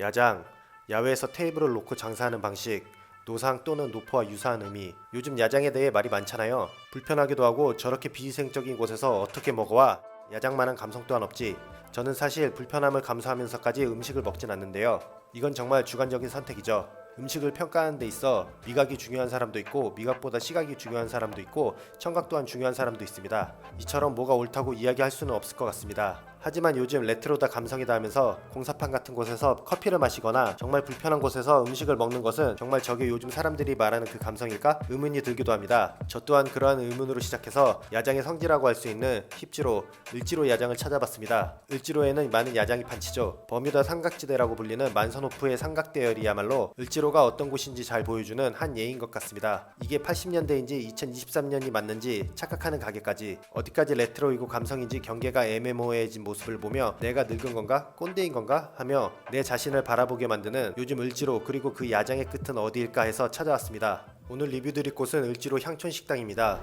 야장, 야외에서 테이블을 놓고 장사하는 방식, 노상 또는 노포와 유사한 의미. 요즘 야장에 대해 말이 많잖아요. 불편하기도 하고 저렇게 비위생적인 곳에서 어떻게 먹어와 야장만한 감성 또한 없지. 저는 사실 불편함을 감수하면서까지 음식을 먹진 않는데요. 이건 정말 주관적인 선택이죠. 음식을 평가하는 데 있어 미각이 중요한 사람도 있고 미각보다 시각이 중요한 사람도 있고 청각 또한 중요한 사람도 있습니다. 이처럼 뭐가 옳다고 이야기할 수는 없을 것 같습니다. 하지만 요즘 레트로다 감성이다 하면서 공사판 같은 곳에서 커피를 마시거나 정말 불편한 곳에서 음식을 먹는 것은 정말 저게 요즘 사람들이 말하는 그 감성일까 의문이 들기도 합니다. 저 또한 그러한 의문으로 시작해서 야장의 성지라고 할 수 있는 힙지로 을지로 야장을 찾아봤습니다. 을지로에는 많은 야장이 판치죠. 버뮤다 삼각지대라고 불리는 만선호프의 삼각대열이야말로 을지로가 어떤 곳인지 잘 보여주는 한 예인 것 같습니다. 이게 80년대인지 2023년이 맞는지 착각하는 가게까지 어디까지 레트로이고 감성인지 경계가 애매모호해진 모습을 보며 내가 늙은 건가 꼰대인 건가 하며 내 자신을 바라보게 만드는 요즘 을지로 그리고 그 야장의 끝은 어디일까 해서 찾아왔습니다. 오늘 리뷰 드릴 곳은 을지로 향촌 식당입니다.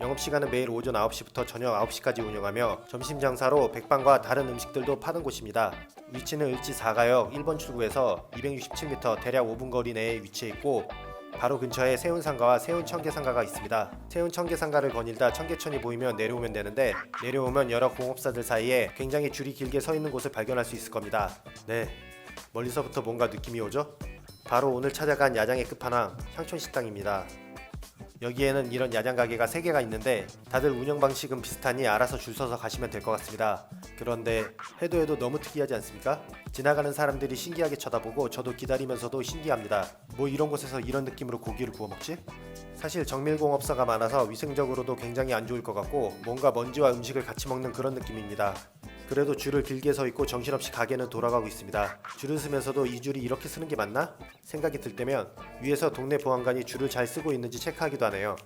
영업시간은 매일 오전 9시부터 저녁 9시까지 운영하며 점심 장사로 백반과 다른 음식들도 파는 곳입니다. 위치는 을지 4가역 1번 출구에서 267m 대략 5분 거리 내에 위치해 있고 바로 근처에 세운상가와 세운청계상가가 있습니다. 세운청계상가를 거닐다 청계천이 보이면 내려오면 되는데 내려오면 여러 공업사들 사이에 굉장히 줄이 길게 서 있는 곳을 발견할 수 있을 겁니다. 네, 멀리서부터 뭔가 느낌이 오죠? 바로 오늘 찾아간 야장의 끝판왕 향촌식당입니다. 여기에는 이런 야장 가게가 3개가 있는데 다들 운영 방식은 비슷하니 알아서 줄 서서 가시면 될 것 같습니다. 그런데 해도 해도 너무 특이하지 않습니까? 지나가는 사람들이 신기하게 쳐다보고 저도 기다리면서도 신기합니다. 뭐 이런 곳에서 이런 느낌으로 고기를 구워 먹지? 사실 정밀공업사가 많아서 위생적으로도 굉장히 안 좋을 것 같고 뭔가 먼지와 음식을 같이 먹는 그런 느낌입니다. 그래도 줄을 길게 서 있고 정신없이 가게는 돌아가고 있습니다. 줄을 서면서도 이 줄이 이렇게 쓰는 게 맞나? 생각이 들 때면 위에서 동네 보안관이 줄을 잘 쓰고 있는지 체크하기도 하네요.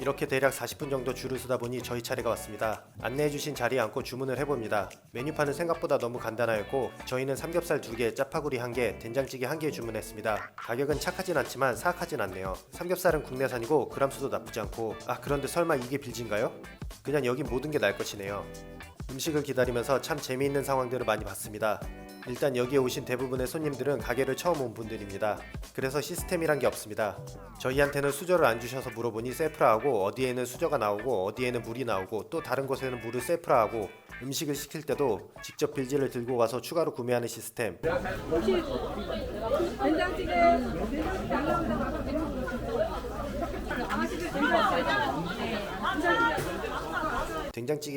이렇게 대략 40분 정도 줄을 서다 보니 저희 차례가 왔습니다. 안내해주신 자리에 앉고 주문을 해봅니다. 메뉴판은 생각보다 너무 간단하였고 저희는 삼겹살 2개, 짜파구리 1개, 된장찌개 1개 주문했습니다. 가격은 착하진 않지만 사악하진 않네요. 삼겹살은 국내산이고 그람수도 나쁘지 않고 아 그런데 설마 이게 빌진가요? 그냥 여긴 모든 게 날 것이네요. 음식을 기다리면서 참 재미있는 상황들을 많이 봤습니다. 일단 여기에 오신 대부분의 손님들은 가게를 처음 온 분들입니다. 그래서 시스템이란 게 없습니다. 저희한테는 수저를 안 주셔서 물어보니 셀프라 하고 어디에는 수저가 나오고 어디에는 물이 나오고 또 다른 곳에는 물을 셀프라 하고 음식을 시킬 때도 직접 빌지를 들고 와서 추가로 구매하는 시스템 혹시 된장찌개 된장찌개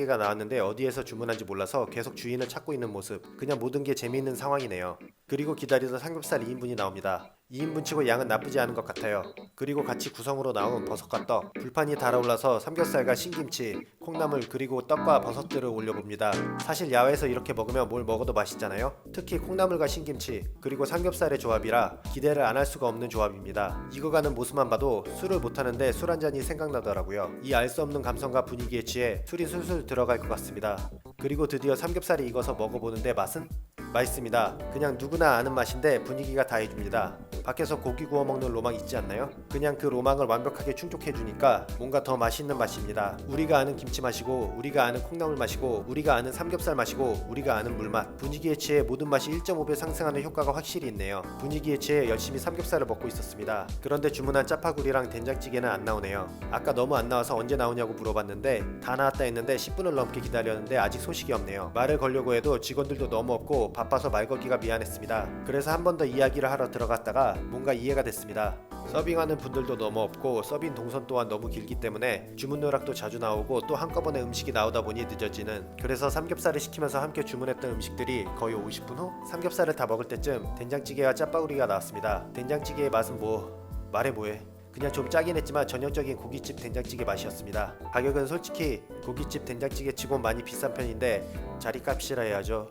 가 나왔는데 어디에서 주문한지 몰라서 계속 주인을 찾고 있는 모습. 그냥 모든 게 재미있는 상황이네요 그리고 기다리던 삼겹살 2인분이 나옵니다. 2인분 치고 양은 나쁘지 않은 것 같아요. 그리고 같이 구성으로 나온 버섯과 떡. 불판이 달아올라서 삼겹살과 신김치 콩나물 그리고 떡과 버섯들을 올려봅니다. 사실 야외에서 이렇게 먹으면 뭘 먹어도 맛있잖아요. 특히 콩나물과 신김치 그리고 삼겹살의 조합이라 기대를 안 할 수가 없는 조합입니다. 익어가는 모습만 봐도 술을 못하는데 술 한 잔이 생각나더라고요. 이 알 수 없는 감성과 분위기에 취해 술이 술술 들어갈 것 같습니다. 그리고 드디어 삼겹살이 익어서 먹어보는데 맛은? 맛있습니다. 그냥 누구나 아는 맛인데 분위기가 다 해줍니다. 밖에서 고기 구워 먹는 로망 있지 않나요? 그냥 그 로망을 완벽하게 충족해 주니까 뭔가 더 맛있는 맛입니다. 우리가 아는 김치 맛이고 우리가 아는 콩나물 맛이고 우리가 아는 삼겹살 맛이고 우리가 아는 물맛 분위기에 취해 모든 맛이 1.5배 상승하는 효과가 확실히 있네요. 분위기에 취해 열심히 삼겹살을 먹고 있었습니다. 그런데 주문한 짜파구리랑 된장찌개는 안 나오네요. 아까 너무 안 나와서 언제 나오냐고 물어봤는데 다 나왔다 했는데 10분을 넘게 기다렸는데 아직 소식이 없네요. 말을 걸려고 해도 직원들도 너무 없고 바빠서 말 걸기가 미안했습니다. 그래서 한 번 더 이야기를 하러 들어갔다가 뭔가 이해가 됐습니다. 서빙하는 분들도 너무 없고 서빙 동선 또한 너무 길기 때문에 주문 누락도 자주 나오고 또 한꺼번에 음식이 나오다 보니 늦어지는 그래서 삼겹살을 시키면서 함께 주문했던 음식들이 거의 50분 후 삼겹살을 다 먹을 때쯤 된장찌개와 짜파구리가 나왔습니다. 된장찌개의 맛은 뭐 말해 뭐해 그냥 좀 짜긴 했지만 전형적인 고깃집 된장찌개 맛이었습니다. 가격은 솔직히 고깃집 된장찌개 치곤 많이 비싼 편인데 자리값이라 해야죠.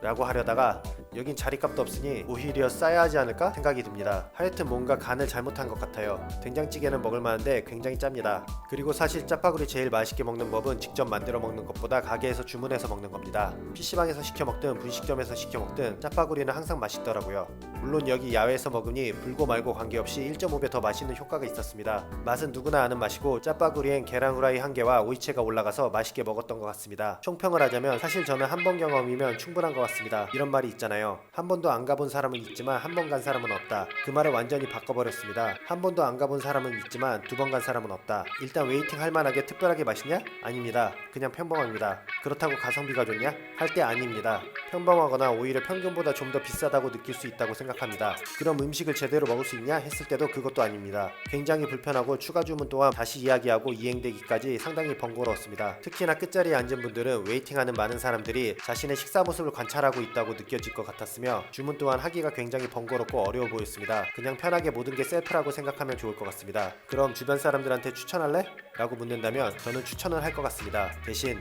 라고 하려다가 여긴 자리값도 없으니 오히려 싸야 하지 않을까 생각이 듭니다. 하여튼 뭔가 간을 잘못한 것 같아요. 된장찌개는 먹을만한데 굉장히 짭니다. 그리고 사실 짜파구리 제일 맛있게 먹는 법은 직접 만들어 먹는 것보다 가게에서 주문해서 먹는 겁니다. PC방에서 시켜 먹든 분식점에서 시켜 먹든 짜파구리는 항상 맛있더라고요. 물론 여기 야외에서 먹으니 불고 말고 관계없이 1.5배 더 맛있는 효과가 있었습니다. 맛은 누구나 아는 맛이고 짜파구리엔 계란 후라이 한 개와 오이채가 올라가서 맛있게 먹었던 것 같습니다. 총평을 하자면 사실 저는 한 번 경험이면 충분한 것 같습니다. 이런 말이 있잖아요. 한 번도 안 가본 사람은 있지만 한 번 간 사람은 없다. 그 말을 완전히 바꿔버렸습니다. 한 번도 안 가본 사람은 있지만 두 번 간 사람은 없다. 일단 웨이팅 할 만하게 특별하게 맛있냐? 아닙니다. 그냥 평범합니다. 그렇다고 가성비가 좋냐? 할 때 아닙니다. 평범하거나 오히려 평균보다 좀 더 비싸다고 느낄 수 있다고 생각합니다. 그럼 음식을 제대로 먹을 수 있냐 했을 때도 그것도 아닙니다. 굉장히 불편하고 추가 주문 또한 다시 이야기하고 이행되기까지 상당히 번거로웠습니다. 특히나 끝자리에 앉은 분들은 웨이팅하는 많은 사람들이 자신의 식사 모습을 관찰하고 있다고 느껴질 것 같 았으며 주문 또한 하기가 굉장히 번거롭고 어려워 보였습니다. 그냥 편하게 모든 게 셀프라고 생각하면 좋을 것 같습니다. 그럼 주변 사람들한테 추천할래? 라고 묻는다면 저는 추천을 할 것 같습니다. 대신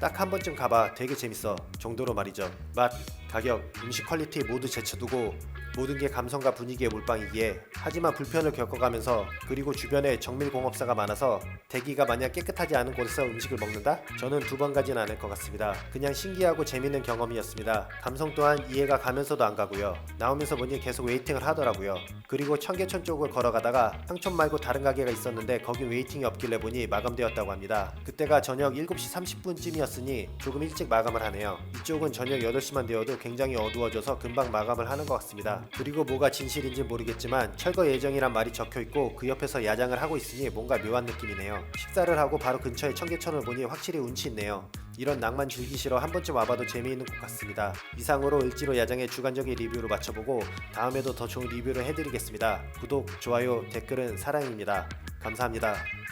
딱 한 번쯤 가봐 되게 재밌어 정도로 말이죠 맛, 가격, 음식 퀄리티 모두 제쳐두고 모든 게 감성과 분위기의 몰빵이기에 하지만 불편을 겪어가면서 그리고 주변에 정밀공업사가 많아서 대기가 만약 깨끗하지 않은 곳에서 음식을 먹는다? 저는 두 번 가진 않을 것 같습니다. 그냥 신기하고 재밌는 경험이었습니다. 감성 또한 이해가 가면서도 안 가고요. 나오면서 보니 계속 웨이팅을 하더라고요. 그리고 청계천 쪽을 걸어가다가 상촌 말고 다른 가게가 있었는데 거긴 웨이팅이 없길래 보니 마감되었다고 합니다. 그때가 저녁 7시 30분쯤이었으니 조금 일찍 마감을 하네요. 이쪽은 저녁 8시만 되어도 굉장히 어두워져서 금방 마감을 하는 것 같습니다 그리고 뭐가 진실인지 모르겠지만 철거 예정이란 말이 적혀 있고 그 옆에서 야장을 하고 있으니 뭔가 묘한 느낌이네요. 식사를 하고 바로 근처에 청계천을 보니 확실히 운치 있네요. 이런 낭만 즐기시러 한 번쯤 와봐도 재미있는 것 같습니다. 이상으로 을지로 야장의 주관적인 리뷰를 마쳐보고 다음에도 더 좋은 리뷰를 해드리겠습니다. 구독, 좋아요, 댓글은 사랑입니다. 감사합니다.